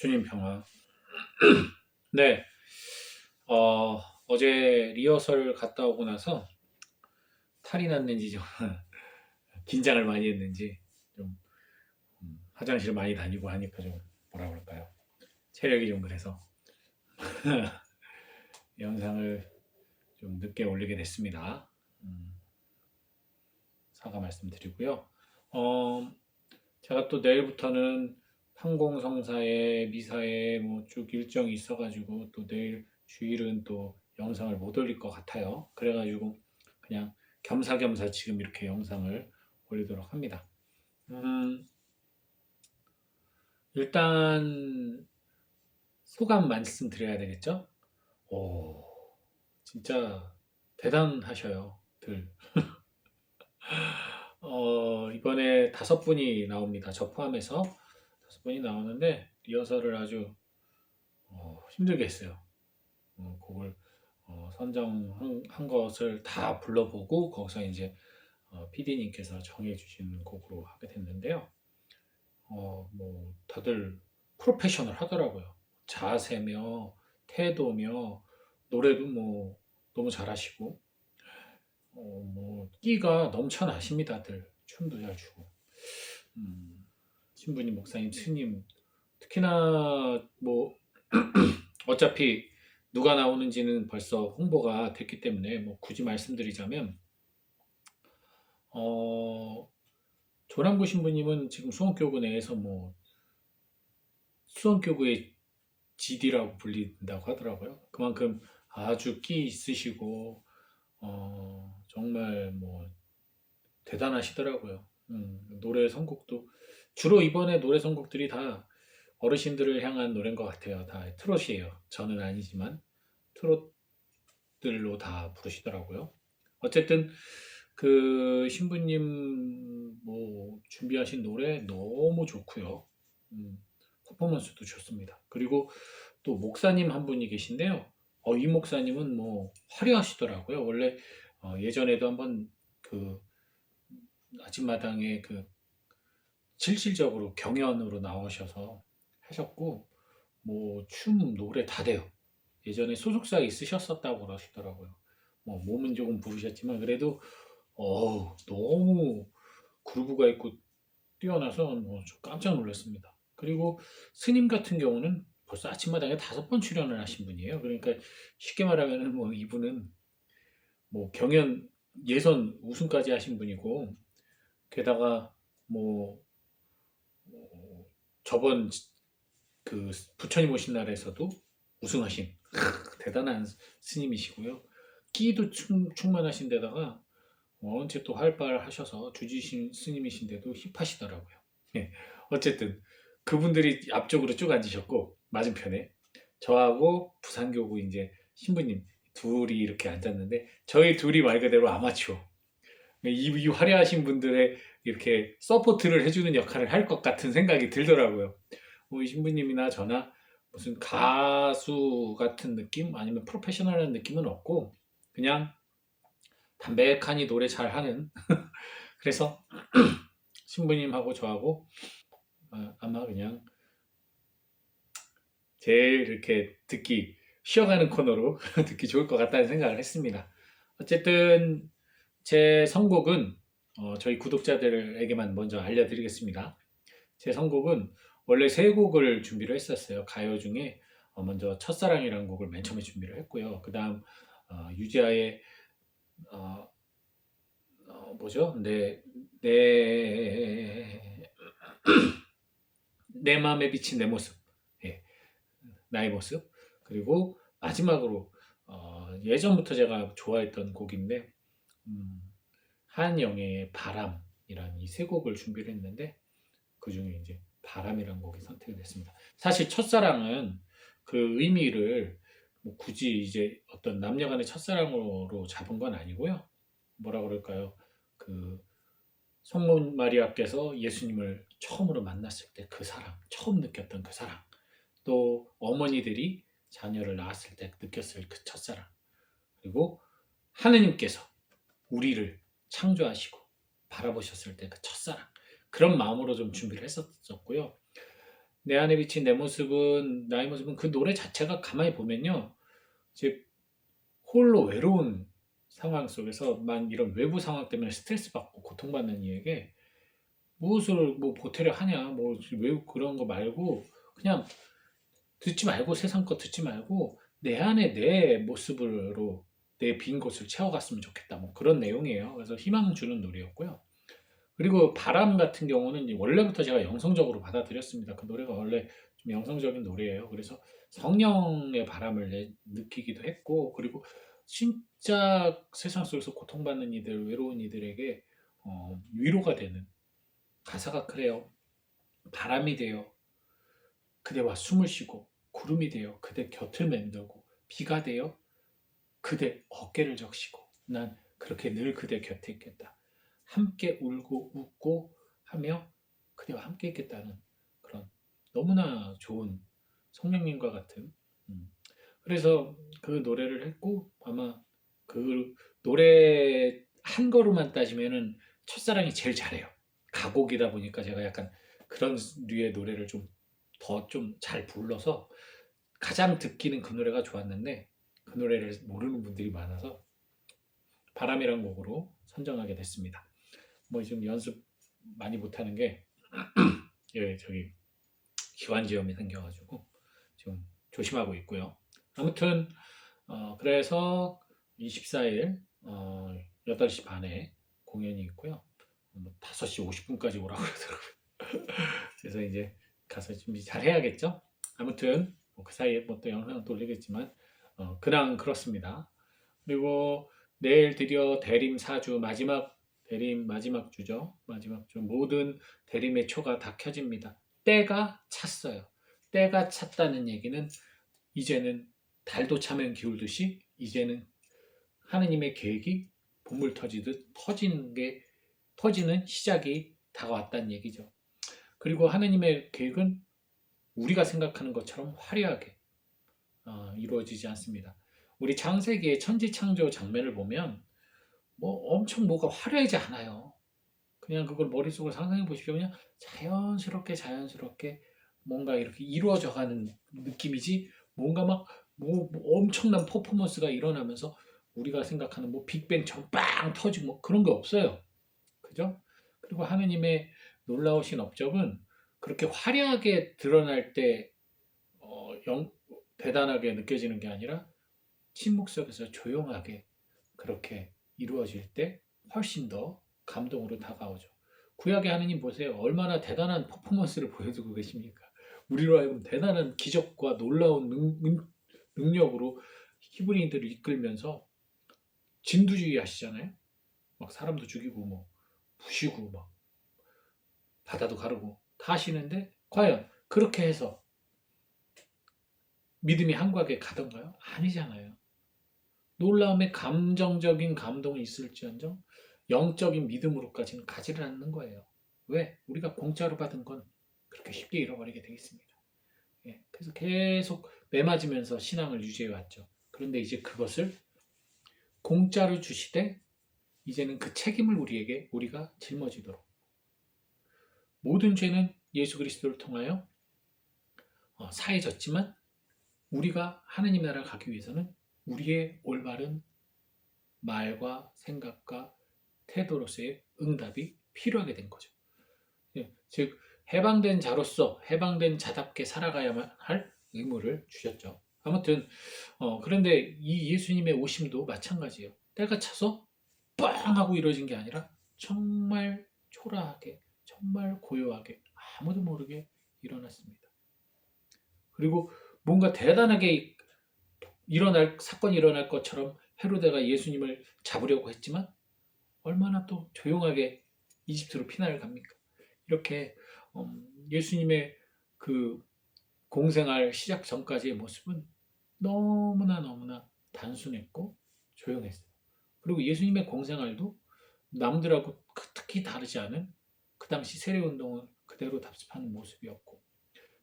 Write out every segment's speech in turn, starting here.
주님 평화. 네. 어, 어제 리허설 갔다 오고 나서 탈이 났는지 좀 긴장을 많이 했는지 좀 음, 화장실 많이 다니고 하니까 좀 뭐라 그럴까요? 체력이 좀 그래서 영상을 좀 늦게 올리게 됐습니다. 음, 사과 말씀드리고요. 어, 제가 또 내일부터는 항공성사에 미사에 뭐 쭉 일정이 있어가지고 또 내일 주일은 또 영상을 못 올릴 것 같아요. 그래가지고 그냥 겸사겸사 지금 이렇게 영상을 올리도록 합니다. 음, 일단 소감 말씀드려야 되겠죠? 오, 진짜 대단하셔요, 들. 어, 이번에 다섯 분이 나옵니다. 저 포함해서 다섯 분이 나오는데 리허설을 아주 어, 힘들게 했어요. 어, 곡을 어, 선정한 한 것을 다 불러보고 거기서 이제 어, PD님께서 정해주신 곡으로 하게 됐는데요. 어, 뭐 다들 프로페셔널 하더라고요. 자세며 태도며 노래도 뭐 너무 잘하시고 어, 뭐 끼가 넘쳐나십니다들 춤도 잘 추고 음, 신부님 목사님 스님 특히나 뭐 어차피 누가 나오는지는 벌써 홍보가 됐기 때문에 뭐 굳이 말씀드리자면 어 조남구 신부님은 지금 수원교구 내에서 뭐 수원교구의 GD라고 불린다고 하더라고요. 그만큼 아주 끼 있으시고 어, 정말 뭐 대단하시더라고요. 음, 노래 선곡도 주로 이번에 노래 선곡들이 다 어르신들을 향한 노래인 것 같아요. 다 트롯이에요. 저는 아니지만 트롯들로 다 부르시더라고요. 어쨌든 그 신부님 뭐 준비하신 노래 너무 좋고요. 음, 퍼포먼스도 좋습니다. 그리고 또 목사님 한 분이 계신데요. 어, 이 목사님은 뭐 화려하시더라고요. 원래 어, 예전에도 한번 그 아침마당에 그 실질적으로 경연으로 나오셔서 하셨고 뭐 춤, 노래 다 돼요. 예전에 소속사에 있으셨었다고 그러시더라고요. 뭐 몸은 조금 부르셨지만 그래도 어 너무 그루브가 있고 뛰어나서 뭐저 깜짝 놀랐습니다. 그리고 스님 같은 경우는 벌써 아침마당에 다섯 번 출연을 하신 분이에요. 그러니까 쉽게 말하면은 뭐 이분은 뭐 경연 예선 우승까지 하신 분이고 게다가 뭐, 뭐 저번 그 부처님 오신 날에서도 우승하신 대단한 스님이시고요. 끼도 충, 충만하신 데다가 언제 또 활발 하셔서 주지신 스님이신데도 힙하시더라고요. 예. 어쨌든 그분들이 앞쪽으로 쭉 앉으셨고 맞은편에 저하고 부산교구 이제 신부님 둘이 이렇게 앉았는데 저희 둘이 말 그대로 아마추어 이, 이 화려하신 분들의 이렇게 서포트를 해주는 역할을 할 것 같은 생각이 들더라고요. 뭐 신부님이나 저나 무슨 가수 같은 느낌 아니면 프로페셔널한 느낌은 없고 그냥 담백하니 노래 잘하는 그래서 신부님하고 저하고 아, 아마 그냥 제일 이렇게 듣기 쉬어가는 코너로 듣기 좋을 것 같다는 생각을 했습니다. 어쨌든 제 선곡은 어, 저희 구독자들에게만 먼저 알려드리겠습니다. 제 선곡은 원래 세 곡을 준비를 했었어요. 가요 중에 어, 먼저 첫사랑이라는 곡을 맨 처음에 준비를 했고요. 그 다음 어, 유지아의 어, 어, 뭐죠? 내, 내, 내 마음에 비친 내 모습. 예. 나의 모습. 그리고 마지막으로 어, 예전부터 제가 좋아했던 곡인데 음, 한영의 바람이라는 이세 곡을 준비를 했는데 그 중에 이제 바람이라는 곡이 선택이 됐습니다. 사실 첫사랑은 그 의미를 뭐 굳이 이제 어떤 남녀간의 첫사랑으로 잡은 건 아니고요. 뭐라 그럴까요? 그 성모 마리아께서 예수님을 처음으로 만났을 때 그 사랑, 처음 느꼈던 그 사랑, 또 어머니들이 자녀를 낳았을 때 느꼈을 그 첫사랑, 그리고 하느님께서 우리를 창조하시고 바라보셨을 때 그 첫사랑, 그런 마음으로 좀 준비를 했었고요. 내 안에 비친 내 모습은 나의 모습은 그 노래 자체가 가만히 보면요. 이제 홀로 외로운 상황 속에서만 이런 외부 상황 때문에 스트레스 받고 고통받는 이에게 무엇을 뭐 보태려 하냐 뭐 외국 그런 거 말고 그냥 듣지 말고 세상 거 듣지 말고 내 안에 내 모습으로 내 빈 곳을 채워갔으면 좋겠다 뭐 그런 내용이에요. 그래서 희망 주는 노래였고요. 그리고 바람 같은 경우는 원래부터 제가 영성적으로 받아들였습니다. 그 노래가 원래 좀 영성적인 노래예요. 그래서 성령의 바람을 내- 느끼기도 했고 그리고 진짜 세상 속에서 고통받는 이들, 외로운 이들에게 어, 위로가 되는 가사가 그래요. 바람이 되어 그대와 숨을 쉬고 구름이 되어 그대 곁을 맴돌고 비가 되어 그대 어깨를 적시고 난 그렇게 늘 그대 곁에 있겠다. 함께 울고 웃고 하며 그대와 함께 있겠다는 그런 너무나 좋은 성령님과 같은 음. 그래서 그 노래를 했고 아마 그 노래 한 거로만 따지면은 첫사랑이 제일 잘해요. 가곡이다 보니까 제가 약간 그런 류의 노래를 좀 더 좀 잘 불러서 가장 듣기는 그 노래가 좋았는데 그 노래를 모르는 분들이 많아서 바람이란 곡으로 선정하게 됐습니다. 뭐 지금 연습 많이 못하는 게 예, 저기 기관지염이 생겨가지고 지금 조심하고 있고요. 아무튼 어, 그래서 24일 어, 8시 반에 공연이 있고요. 뭐 5시 50분까지 오라고 그러더라고요. 그래서 이제 가서 준비 잘 해야겠죠. 아무튼 뭐 그 사이에 뭐 또 영상 돌리겠지만 어, 그냥 그렇습니다. 그리고 내일 드디어 대림 4주 마지막 대림 마지막 주죠. 마지막 주 모든 대림의 초가 다 켜집니다. 때가 찼어요. 때가 찼다는 얘기는 이제는 달도 차면 기울듯이 이제는 하느님의 계획이 본물 터지듯 터지는 게 터지는 시작이 다가왔다는 얘기죠. 그리고 하느님의 계획은 우리가 생각하는 것처럼 화려하게 어, 이루어지지 않습니다. 우리 창세기의 천지 창조 장면을 보면 뭐 엄청 뭐가 화려하지 않아요. 그냥 그걸 머릿속으로 상상해 보십시오. 그냥 자연스럽게 자연스럽게 뭔가 이렇게 이루어져 가는 느낌이지 뭔가 막 뭐 엄청난 퍼포먼스가 일어나면서 우리가 생각하는 뭐 빅뱅처럼 빵 터지고 뭐 그런 게 없어요. 그죠? 그리고 하느님의 놀라우신 업적은 그렇게 화려하게 드러날 때 어, 영- 대단하게 느껴지는 게 아니라 침묵 속에서 조용하게 그렇게 이루어질 때 훨씬 더 감동으로 다가오죠. 구약의 하느님 보세요. 얼마나 대단한 퍼포먼스를 보여주고 계십니까? 우리로 하여금 대단한 기적과 놀라운 능, 력으로 히브리인들을 이끌면서 진두주의 하시잖아요. 막 사람도 죽이고 뭐 부시고 막 바다도 가르고 다 하시는데 과연 그렇게 해서 믿음이 한국에 가던가요? 아니잖아요. 놀라움의 감정적인 감동이 있을지언정 영적인 믿음으로까지는 가지를 않는 거예요. 왜? 우리가 공짜로 받은 건 그렇게 쉽게 잃어버리게 되어 있습니다. 예, 그래서 계속 매맞으면서 신앙을 유지해 왔죠. 그런데 이제 그것을 공짜로 주시되 이제는 그 책임을 우리에게 우리가 짊어지도록 모든 죄는 예수 그리스도를 통하여 어, 사해졌지만 우리가 하느님 나라 가기 위해서는 우리의 올바른 말과 생각과 태도로서의 응답이 필요하게 된 거죠. 예, 즉 해방된 자로서 해방된 자답게 살아가야만 할 의무를 주셨죠. 아무튼 어, 그런데 이 예수님의 오심도 마찬가지예요. 때가 차서 빵 하고 이루어진 게 아니라 정말 초라하게 정말 고요하게 아무도 모르게 일어났습니다. 그리고 뭔가 대단하게 일어날 사건이 일어날 것처럼 헤로데가 예수님을 잡으려고 했지만 얼마나 또 조용하게 이집트로 피난을 갑니까? 이렇게 음, 예수님의 그 공생활 시작 전까지의 모습은 너무나 너무나 단순했고 조용했어요. 그리고 예수님의 공생활도 남들하고 특히 다르지 않은 그 당시 세례운동을 그대로 답습하는 모습이었고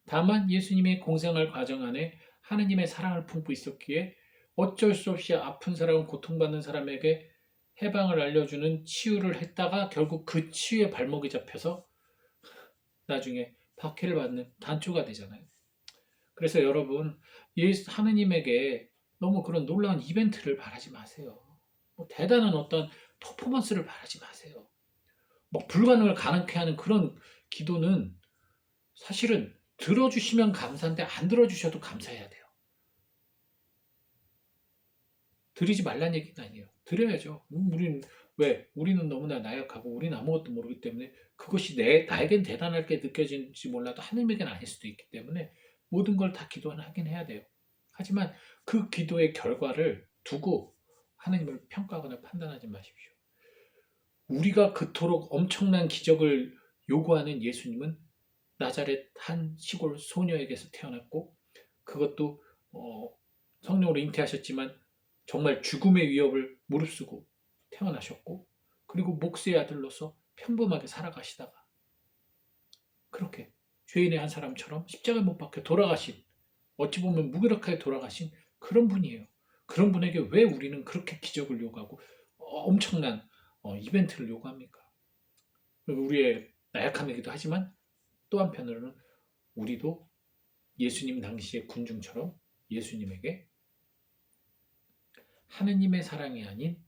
다만 예수님의 공생활 과정 안에 하느님의 사랑을 품고 있었기에 어쩔 수 없이 아픈 사람, 고통받는 사람에게 해방을 알려주는 치유를 했다가 결국 그 치유의 발목이 잡혀서 나중에 박해를 받는 단초가 되잖아요. 그래서 여러분 예수 하느님에게 너무 그런 놀라운 이벤트를 바라지 마세요. 뭐 대단한 어떤 퍼포먼스를 바라지 마세요. 뭐 불가능을 가능케 하는 그런 기도는 사실은 들어주시면 감사한데 안 들어주셔도 감사해야 돼요. 드리지 말란 얘기는 아니에요. 드려야죠. 음, 우리는 왜? 우리는 너무나 나약하고 우리는 아무것도 모르기 때문에 그것이 내 나에겐 대단하게 느껴지는지 몰라도 하나님에겐 아닐 수도 있기 때문에 모든 걸 다 기도는 하긴 해야 돼요. 하지만 그 기도의 결과를 두고 하나님을 평가하거나 판단하지 마십시오. 우리가 그토록 엄청난 기적을 요구하는 예수님은 나자렛 한 시골 소녀에게서 태어났고 그것도 어, 성령으로 잉태하셨지만 정말 죽음의 위협을 무릅쓰고 태어나셨고 그리고 목수의 아들로서 평범하게 살아가시다가 그렇게 죄인의 한 사람처럼 십자가에 못 박혀 돌아가신 어찌 보면 무기력하게 돌아가신 그런 분이에요. 그런 분에게 왜 우리는 그렇게 기적을 요구하고 어, 엄청난 어, 이벤트를 요구합니까? 우리의 나약함이기도 하지만 또 한편으로는 우리도 예수님 당시의 군중처럼 예수님에게 하느님의 사랑이 아닌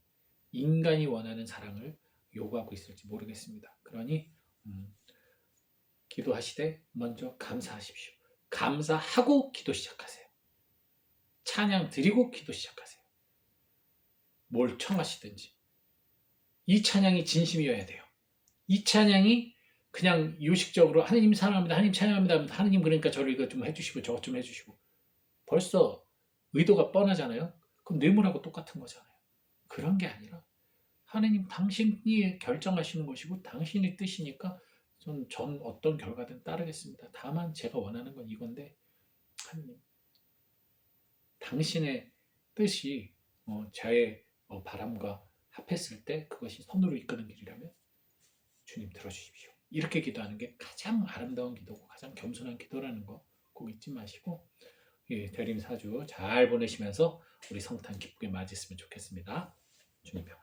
인간이 원하는 사랑을 요구하고 있을지 모르겠습니다. 그러니 음, 기도하시되 먼저 감사하십시오. 감사하고 기도 시작하세요. 찬양 드리고 기도 시작하세요. 뭘 청하시든지 이 찬양이 진심이어야 돼요. 이 찬양이 그냥 요식적으로 하느님 사랑합니다. 하느님 찬양합니다. 하느님 그러니까 저를 이거 좀 해주시고 저것 좀 해주시고 벌써 의도가 뻔하잖아요. 그럼 뇌물하고 똑같은 거잖아요. 그런 게 아니라 하느님 당신이 결정하시는 것이고 당신의 뜻이니까 전, 전 어떤 결과든 따르겠습니다. 다만 제가 원하는 건 이건데 하느님 당신의 뜻이 어, 저의 어, 바람과 합했을 때 그것이 선으로 이끄는 길이라면 주님 들어주십시오. 이렇게 기도하는 게 가장 아름다운 기도고 가장 겸손한 기도라는 거 꼭 잊지 마시고 예, 대림 사주 잘 보내시면서 우리 성탄 기쁘게 맞이했으면 좋겠습니다. 주님 평안.